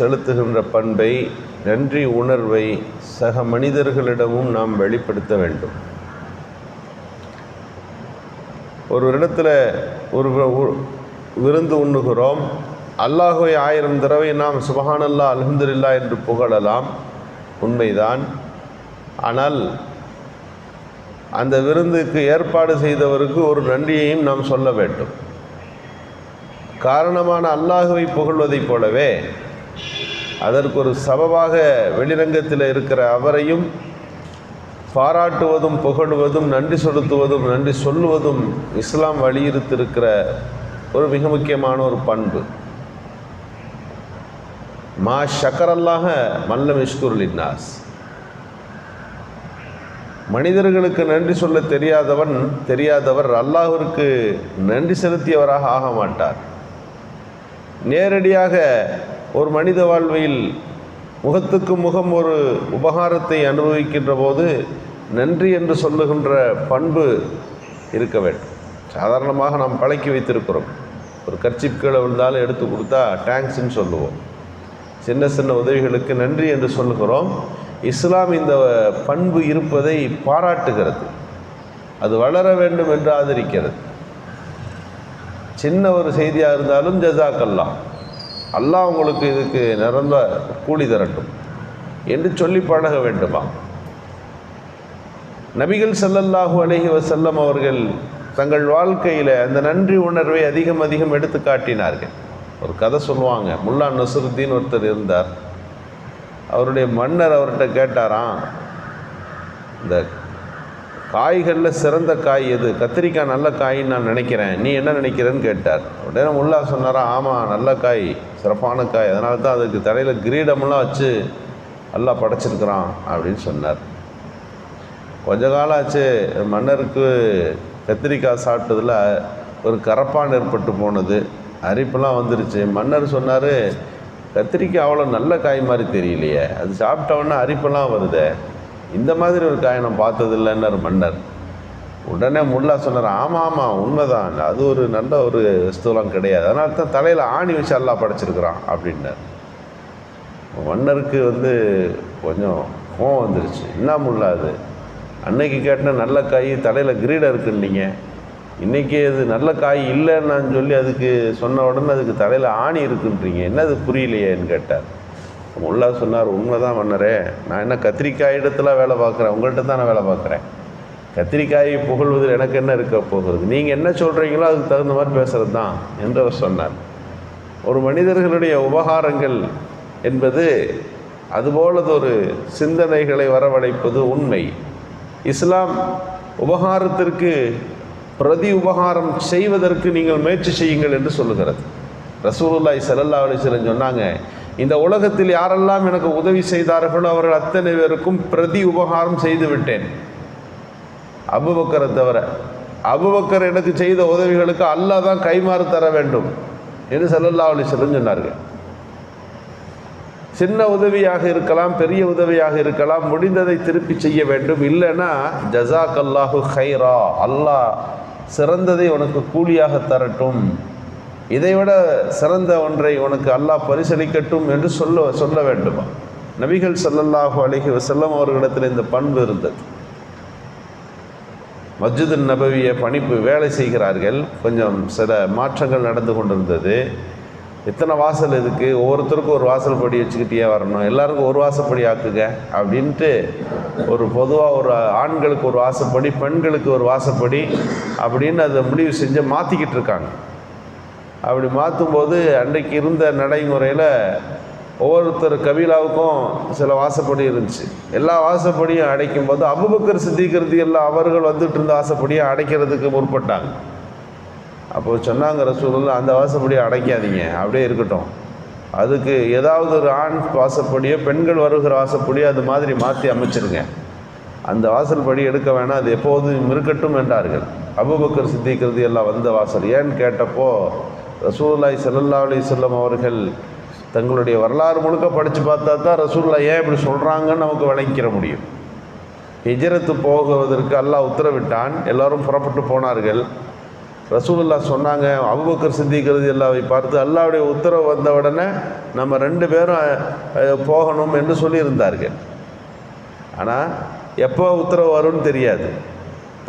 செலுத்துகின்ற பண்பை நன்றி உணர்வை சக மனிதர்களிடமும் நாம் வெளிப்படுத்த வேண்டும். ஒரு இடத்துல ஒரு விருந்து உண்ணுகிறோம். அல்லாஹுவை ஆயிரம் தடவை நாம் சுபஹானல்லா அல்ஹம்துலில்லா என்று புகழலாம். உண்மைதான். ஆனால் அந்த விருந்துக்கு ஏற்பாடு செய்தவருக்கு ஒரு நன்றியையும் நாம் சொல்ல வேண்டும். காரணமான அல்லாஹுவை புகழ்வதைப் போலவே அதற்கு ஒரு சபவாக வெளிரங்கத்தில் இருக்கிற அவரையும் பாராட்டுவதும் புகழுவதும் நன்றி செலுத்துவதும் நன்றி சொல்லுவதும் இஸ்லாம் வலியுறுத்தியிருக்கிற ஒரு மிக முக்கியமான ஒரு பண்பு. மா ஷக்கரல்லாக மல்லம் இஷ்குருலின்னாஸ் மனிதர்களுக்கு நன்றி சொல்ல தெரியாதவன் தெரியாதவர் அல்லாஹிற்கு நன்றி செலுத்தியவராக ஆக மாட்டார். நேரடியாக ஒரு மனித வாழ்வில் முகத்துக்கு முகம் ஒரு உபகாரத்தை அனுபவிக்கின்ற போது நன்றி என்று சொல்லுகின்ற பண்பு இருக்க வேண்டும். சாதாரணமாக நாம் பழக்கி வைத்திருக்கிறோம். ஒரு கர்ச்சிப் கீழே விழுந்தாலும் எடுத்து கொடுத்தா டேங்க்ஸ்ன்னு சொல்லுவோம். சின்ன சின்ன உதவிகளுக்கு நன்றி என்று சொல்லுகிறோம். இஸ்லாம் இந்த பண்பு இருப்பதை பாராட்டுகிறது. அது வளர வேண்டும் என்று ஆதரிக்கிறது. சின்ன ஒரு செய்தியாக இருந்தாலும் ஜசாக்கல்லா அல்லாஹ் உங்களுக்கு இதுக்கு நிரந்த கூலி தரட்டும் என்று சொல்லி பழக வேண்டுமா? நபிகள் செல்லல்லாஹு அலைஹி செல்லம் அவர்கள் தங்கள் வாழ்க்கையில் அந்த நன்றி உணர்வை அதிகம் அதிகம் எடுத்து காட்டினார்கள். ஒரு கதை சொல்லுவாங்க முல்லா நசுருத்தீன் ஒருத்தர் இருந்தார். அவருடைய மன்னர் அவர்கிட்ட கேட்டாராம் இந்த காய்களில் சிறந்த காய் எது? கத்திரிக்காய் நல்ல காயின்னு நான் நினைக்கிறேன். நீ என்ன நினைக்கிறேன்னு கேட்டார். உடனே முல்லா சொன்னாரா ஆமாம் நல்ல காய் சிறப்பான காய். அதனால தான் அதுக்கு தலையில் கிரீடமெல்லாம் வச்சு நல்லா படைச்சிருக்கிறான் அப்படின்னு சொன்னார். கொஞ்ச காலம் ஆச்சு மன்னருக்கு கத்திரிக்காய் சாப்பிட்டதில் ஒரு கரப்பான் ஏற்பட்டு போனது அரிப்பெல்லாம் வந்துருச்சு. மன்னர் சொன்னார் கத்திரிக்காய் அவ்வளோ நல்ல காய் மாதிரி தெரியலையே. அது சாப்பிட்ட உடனே அரிப்பெல்லாம் வருதே. இந்த மாதிரி ஒரு காயை நான் பார்த்ததில்லைன்னார் மன்னர். உடனே முல்லா சொன்னார் ஆமாம் ஆமாம் உண்மைதான். அது ஒரு நல்ல ஒரு ஸ்தூலம் கிடையாது. அதனால தான் தலையில் ஆணி வச்சு எல்லாம் படைச்சிருக்கிறான் அப்படின்னார். மன்னருக்கு வந்து கொஞ்சம் கோவம் வந்துருச்சு. என்ன முல்லா அது? அன்னைக்கு கேட்ட நல்ல காய் தலையில் கிரீடம் இருக்குன்னீங்க இன்றைக்கி அது நல்ல காய் இல்லைன்னு சொல்லி அதுக்கு சொன்ன உடனே அதுக்கு தலையில் ஆணி இருக்குன்றீங்க. என்ன அது புரியலையேன்னு கேட்டார். முல்லா சொன்னார் உண்மைதான் மன்னரே நான் என்ன கத்திரிக்காய் இடத்துல வேலை பார்க்குறேன் உங்கள்கிட்ட தான் நான் வேலை பார்க்குறேன். கத்திரிக்காயை புகழ்வதில் எனக்கு என்ன இருக்க போகிறது? நீங்கள் என்ன சொல்கிறீங்களோ அதுக்கு தகுந்த மாதிரி பேசுகிறது தான் என்று அவர் சொன்னார். ஒரு மனிதர்களுடைய உபகாரங்கள் என்பது அதுபோலது ஒரு சிந்தனைகளை வரவழைப்பது உண்மை. இஸ்லாம் உபகாரத்திற்கு பிரதி உபகாரம் செய்வதற்கு நீங்கள் முயற்சி செய்யுங்கள் என்று சொல்லுகிறது. ரசூலுல்லாஹி ஸல்லல்லாஹு அலைஹி சொன்னாங்க இந்த உலகத்தில் யாரெல்லாம் எனக்கு உதவி செய்தார்களோ அவர்கள் அத்தனை பேருக்கும் பிரதி உபகாரம் செய்து விட்டேன். அபுபக்கரை தவிர அபுபக்கர் எனக்கு செய்த உதவிகளுக்கு அல்லாஹ் தான் கைமாறு தர வேண்டும் என்று செல்லல்லா அலைஹி சொன்னார்கள். சின்ன உதவியாக இருக்கலாம் பெரிய உதவியாக இருக்கலாம் முடிந்ததை திருப்பி செய்ய வேண்டும். இல்லைன்னா ஜசாக் அல்லாஹு ஹைரா அல்லாஹ் சிறந்ததை உனக்கு கூலியாக தரட்டும். இதைவிட சிறந்த ஒன்றை உனக்கு அல்லாஹ் பரிசளிக்கட்டும் என்று சொல்ல சொல்ல வேண்டுமா? நபிகள் சல்லல்லாஹு அலைஹி வஸல்லம் அவர்களிடத்தில் இந்த பண்பு இருந்தது. மஸ்ஜிது நபவிய பணிப்பு வேலை செய்கிறார்கள். கொஞ்சம் சில மாற்றங்கள் நடந்து கொண்டிருந்தது. இத்தனை வாசல் இதுக்கு ஒவ்வொருத்தருக்கும் ஒரு வாசல் படி வச்சுக்கிட்டே வரணும். எல்லாருக்கும் ஒரு வாசப்படி ஆக்குங்க அப்படின்ட்டு ஒரு பொதுவாக ஒரு ஆண்களுக்கு ஒரு வாசப்படி பெண்களுக்கு ஒரு வாசப்படி அப்படின்னு அதை முடிவு செஞ்சு மாற்றிக்கிட்டு இருக்காங்க. அப்படி மாற்றும்போது அன்றைக்கு இருந்த நடைமுறையில் ஒவ்வொருத்தர் கபிலாவுக்கும் சில வாசப்படி இருந்துச்சு. எல்லா வாசப்படியும் அடைக்கும் போது அபுபக்கர் சித்திக்கிறது எல்லாம் அவர்கள் வந்துட்டு இருந்த வாசப்படியை அடைக்கிறதுக்கு முற்பட்டாங்க. அப்போ சொன்னாங்க ரசூலுல்லா அந்த வாசப்படியை அடைக்காதீங்க அப்படியே இருக்கட்டும். அதுக்கு ஏதாவது ஒரு ஆண் வாசப்படியோ பெண்கள் வருகிற வாசப்படியோ அது மாதிரி மாற்றி அமைச்சிருங்க. அந்த வாசல் படி எடுக்க வேணாம் அது எப்போதும் இருக்கட்டும் என்றார்கள். அபுபக்கர் சித்திக்கிறது எல்லாம் வந்த வாசல். ஏன்னு கேட்டப்போ ரசூல்லாய் சல்லல்லா அலி செல்லம் அவர்கள் தங்களுடைய வரலாறு முழுக்க படித்து பார்த்தா தான் ரசூல்லா ஏன் இப்படி சொல்கிறாங்கன்னு நமக்கு விளங்கிக்கிற முடியும். ஹிஜரத்து போகுவதற்கு அல்லாஹ் உத்தரவிட்டான். எல்லோரும் புறப்பட்டு போனார்கள். ரசூலுல்லா சொன்னாங்க அபுபக்கர் சிந்திக்கிறது எல்லாவை பார்த்து அல்லாவுடைய உத்தரவு வந்த உடனே நம்ம ரெண்டு பேரும் போகணும் என்று சொல்லியிருந்தார்கள். ஆனால் எப்போ உத்தரவு வரும்னு தெரியாது.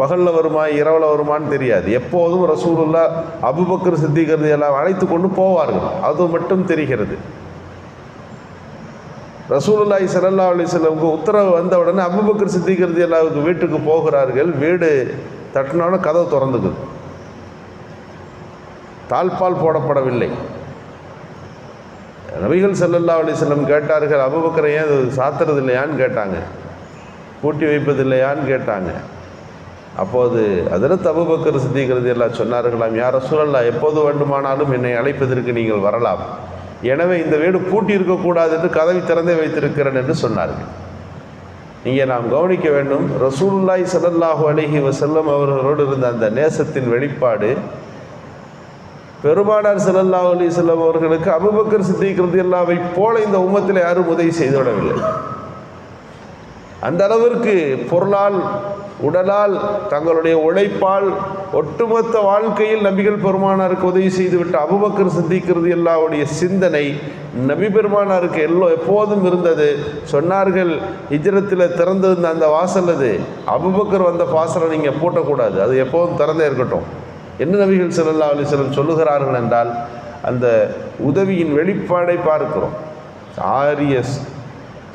பகலில் வருமா இரவில் வருமான்னு தெரியாது. எப்போதும் ரசூலுல்லா அபுபக்கர் சித்திக்கிறது எல்லாம் அழைத்து கொண்டு போவார்கள். அது மட்டும் தெரிகிறது. ரசூலுல்லாய் ஸல்லல்லாஹு அலைஹி உத்தரவு வந்த உடனே அபுபக்கர் சித்திக்கிறது எல்லாவுக்கு வீட்டுக்கு போகிறார்கள். வீடு தட்டினோட கதவு திறந்துக்குது. தாழ்பால் போடப்படவில்லை. நபிகள் ஸல்லல்லாஹு அலைஹி செல்லம் கேட்டார்கள் அபுபக்கரை ஏன் சாத்துறது இல்லையான்னு கேட்டாங்க. பூட்டி வைப்பது இல்லையான்னு கேட்டாங்க. அப்போது அதில் அபுபக்கர் சித்திக்கிறது எல்லாம் சொன்னார்களாம் யார் சூழல்லா எப்போது வேண்டுமானாலும் என்னை அழைப்பதற்கு நீங்கள் வரலாம். எனவே இந்த வீடு பூட்டி இருக்கக்கூடாது என்று கதவை திறந்தே வைத்திருக்கிறேன் என்று சொன்னார்கள். இங்கே நாம் கவனிக்க வேண்டும் ரசூல்லாய் சலல்லாஹு அலஹி வசல்லம் அவர்களோடு இருந்த அந்த நேசத்தின் வெளிப்பாடு பெருமானார் ஸல்லல்லாஹு அலி செல்லம் அவர்களுக்கு அபுபக்கர் சித்திக்கிறது ரலியல்லாஹு போல இந்த உம்மத்தில் யாரும் உதவி செய்துவிடவில்லை. அந்த அளவிற்கு பொருளால் உடலால் தங்களுடைய உழைப்பால் ஒட்டுமொத்த வாழ்க்கையில் நபிகள் பெருமானாருக்கு உதவி செய்துவிட்டு அபுபக்கர் சிந்திக்கிறது எல்லாவுடைய சிந்தனை நபி பெருமானாருக்கு எல்லோ எப்போதும் இருந்தது. சொன்னார்கள் ஹிஜ்ரத்தில் திறந்திருந்த அந்த வாசல் அது. அபுபக்கர் வந்த வாசலை நீங்கள் பூட்டக்கூடாது. அது எப்போதும் திறந்தே இருக்கட்டும். என்ன நபிகள் சிலல்லா அலைஹி சொல்லுகிறார்கள் என்றால் அந்த உதவியின் வெளிப்பாடை பார்க்கிறோம். ஆரிய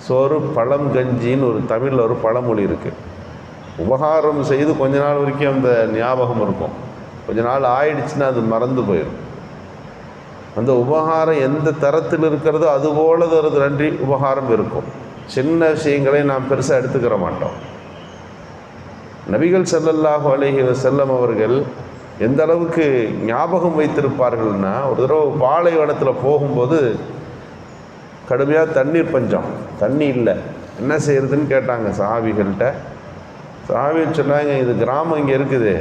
சோறு பழம் கஞ்சின்னு ஒரு தமிழில் ஒரு பழமொழி இருக்குது உபகாரம் செய்து கொஞ்ச நாள் வரைக்கும் அந்த ஞாபகம் இருக்கும். கொஞ்ச நாள் ஆயிடுச்சுன்னா அது மறந்து போயிடும் அந்த உபகாரம் எந்த தரத்தில் இருக்கிறதோ அதுபோல ஒரு நன்றி உபகாரம் இருக்கும். சின்ன விஷயங்களை நாம் பெருசாக எடுத்துக்கிற மாட்டோம். நபிகள் செல்லல்லாஹு அலைஹி செல்லம் அவர்கள் எந்த அளவுக்கு ஞாபகம் வைத்திருப்பார்கள்னா ஒரு தடவை பாலைவனத்தில் போகும்போது கடுமையாக தண்ணீர் பஞ்சம். தண்ணி இல்லை. என்ன செய்யறதுன்னு கேட்டாங்க சஹாபிகள்கிட்ட சஹாபி சொன்னாங்க இது கிராமம் இங்கே இருக்குது.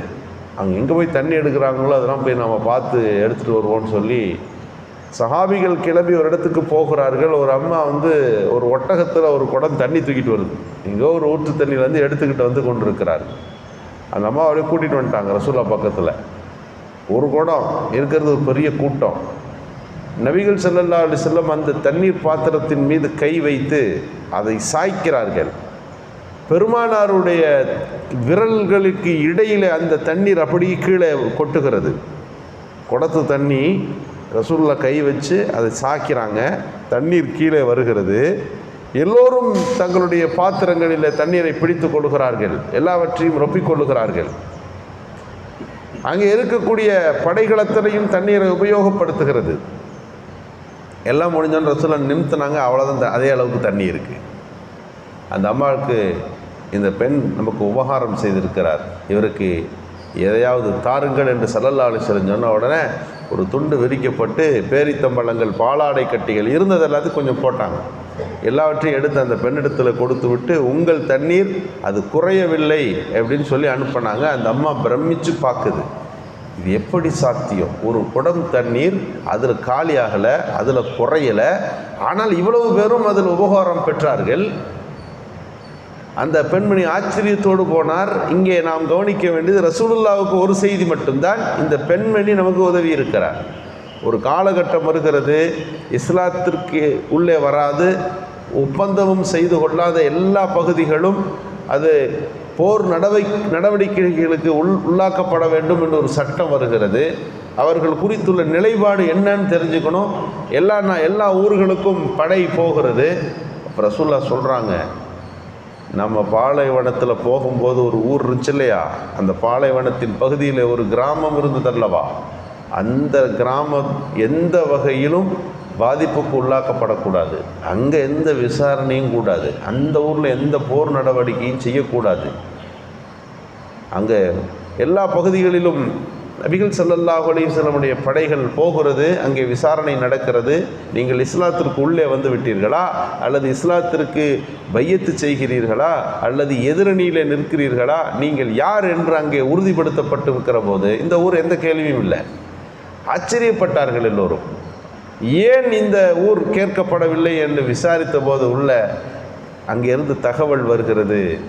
அங்கே எங்கே போய் தண்ணி எடுக்கிறாங்களோ அதெல்லாம் போய் நம்ம பார்த்து எடுத்துகிட்டு வருவோம்னு சொல்லி சஹாபிகள் கிளம்பி ஒரு இடத்துக்கு போகிறார்கள். ஒரு அம்மா வந்து ஒரு ஒட்டகத்தில் ஒரு குடம் தண்ணி தூக்கிட்டு வருது. எங்கோ ஒரு ஊற்று தண்ணியிலேருந்து எடுத்துக்கிட்டு வந்து கொண்டு இருக்கிறார் அந்த அம்மா அவரை கூட்டிகிட்டு வந்துட்டாங்க ரசூலா பக்கத்தில். ஒரு குடம் இருக்கிறது ஒரு பெரிய கூட்டம். நபிகள் செல்லல்லா அலி செல்லம் அந்த தண்ணீர் பாத்திரத்தின் மீது கை வைத்து அதை சாய்க்கிறார்கள். பெருமானாருடைய விரல்களுக்கு இடையிலே அந்த தண்ணீர் அப்படி கீழே கொட்டுகிறது. குடத்து தண்ணி ரசூலில் கை வச்சு அதை சாக்கிறாங்க தண்ணீர் கீழே வருகிறது. எல்லோரும் தங்களுடைய பாத்திரங்களில் தண்ணீரை பிடித்து கொள்கிறார்கள் எல்லாவற்றையும் ரொப்பிக்கொள்ளுகிறார்கள் அங்கே இருக்கக்கூடிய படைகளத்தனையும் தண்ணீரை உபயோகப்படுத்துகிறது. எல்லாம் முடிஞ்சோன்னு ரசூலை நிமித்தினாங்க. அவ்வளோதான் அதே அளவுக்கு தண்ணி இருக்குது அந்த அம்மாவுக்கு இந்த பெண் நமக்கு உபகாரம் செய்திருக்கிறார். இவருக்கு எதையாவது தாருங்கள் என்று சல்லல்லா அலிஸ்வரன் சொன்ன உடனே ஒரு துண்டு விரிக்கப்பட்டு பேரித்தம்பழங்கள் பாலாடை கட்டிகள் இருந்தது எல்லாத்தையும் கொஞ்சம் போட்டாங்க. எல்லாவற்றையும் எடுத்து அந்த பெண்ணிடத்தில் கொடுத்து விட்டு உங்கள் தண்ணீர் அது குறையவில்லை அப்படின்னு சொல்லி அனுப்பினாங்க. அந்த அம்மா பிரமிச்சு பார்க்குது. இது எப்படி சாத்தியம்? ஒரு குடம் தண்ணீர் அதில் காலியாகலை அதில் குறையலை. ஆனால் இவ்வளவு பேரும் அதில் உபகாரம் பெற்றார்கள். அந்த பெண்மணி ஆச்சரியத்தோடு போனார். இங்கே நாம் கவனிக்க வேண்டியது ரசூலுல்லாவுக்கு ஒரு செய்தி மட்டும்தான். இந்த பெண்மணி நமக்கு உதவி இருக்கிறார். ஒரு காலகட்டம் வருகிறது. இஸ்லாத்திற்கு உள்ளே வராது. ஒப்பந்தமும் செய்து கொள்ளாத எல்லா பகுதிகளும் அது போர் நடவை நடவடிக்கைகளுக்கு உள் உள்ளாக்கப்பட வேண்டும் என்று ஒரு சட்டம் வருகிறது. அவர்கள் குறித்துள்ள நிலைப்பாடு என்னன்னு தெரிஞ்சுக்கணும். எல்லா எல்லா ஊர்களுக்கும் படை போகிறது. அப்ப ரசூல்லா சொல்கிறாங்க நம்ம பாலைவனத்தில் போகும்போது ஒரு ஊர் இருந்துச்சு இல்லையா அந்த பாலைவனத்தின் பகுதியில் ஒரு கிராமம் இருந்ததல்லவா அந்த கிராமம் எந்த வகையிலும் பாதிப்புக்கு உள்ளாக்கப்படக்கூடாது. அங்கே எந்த விசாரணையும் கூடாது. அந்த ஊரில் எந்த போர் நடவடிக்கையும் செய்யக்கூடாது. அங்கே எல்லா பகுதிகளிலும் நபிகள் சல்லல்லாஹ் அலிசல்லமுடைய படைகள் போகிறது அங்கே விசாரணை நடக்கிறது. நீங்கள் இஸ்லாத்திற்கு உள்ளே வந்து விட்டீர்களா? அல்லது இஸ்லாத்திற்கு பையத்து செய்கிறீர்களா? அல்லது எதிரணியில் நிற்கிறீர்களா? நீங்கள் யார் என்று அங்கே உறுதிப்படுத்தப்பட்டு இருக்கிற போது இந்த ஊர் எந்த கேள்வியும் இல்லை. ஆச்சரியப்பட்டார்கள் எல்லோரும். ஏன் இந்த ஊர் கேட்கப்படவில்லை என்று விசாரித்த போது உள்ள அங்கிருந்து தகவல் வருகிறது.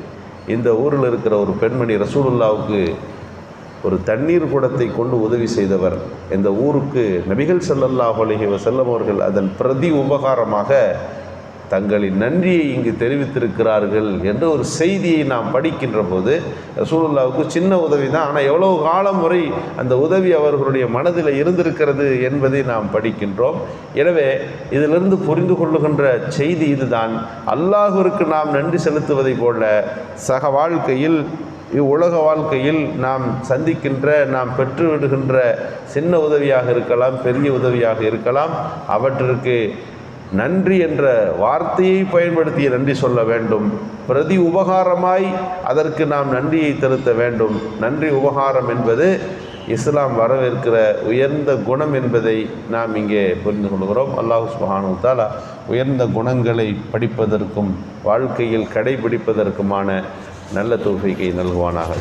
இந்த ஊரில் இருக்கிற ஒரு பெண்மணி ரசூலுல்லாவுக்கு ஒரு தண்ணீர் குடத்தை கொண்டு உதவி செய்தவர் இந்த ஊருக்கு நபிகள் செல்லல்லாஹ் அலைஹி வசல்லம் அவர்கள் அதன் பிரதி உபகாரமாக தங்களின் நன்றியை இங்கு தெரிவித்திருக்கிறார்கள் என்ற ஒரு செய்தியை நாம் படிக்கின்ற போது ரசூலுல்லாவுக்கு சின்ன உதவி தான். ஆனால் எவ்வளவு காலம் வரை அந்த உதவி அவர்களுடைய மனதில் இருந்திருக்கிறது என்பதை நாம் படிக்கின்றோம். எனவே இதிலிருந்து புரிந்து கொள்ளுகின்ற செய்தி இதுதான். அல்லாஹுவிற்கு நாம் நன்றி செலுத்துவதை போல சக வாழ்க்கையில் இவ்வுலக வாழ்க்கையில் நாம் சந்திக்கின்ற நாம் பெற்று விடுகின்ற சின்ன உதவியாக இருக்கலாம் பெரிய உதவியாக இருக்கலாம். அவற்றிற்கு நன்றி என்ற வார்த்தையை பயன்படுத்தி நன்றி சொல்ல வேண்டும். பிரதி உபகாரமாய் அதற்கு நாம் நன்றியை செலுத்த வேண்டும். நன்றி உபகாரம் என்பது இஸ்லாம் வரவேற்கிற உயர்ந்த குணம் என்பதை நாம் இங்கே புரிந்து கொள்கிறோம். அல்லாஹ் சுபஹானு தாலா உயர்ந்த குணங்களை படிப்பதற்கும் வாழ்க்கையில் கடைபிடிப்பதற்குமான நல்ல தோல்விக்கை நல்குவானாக.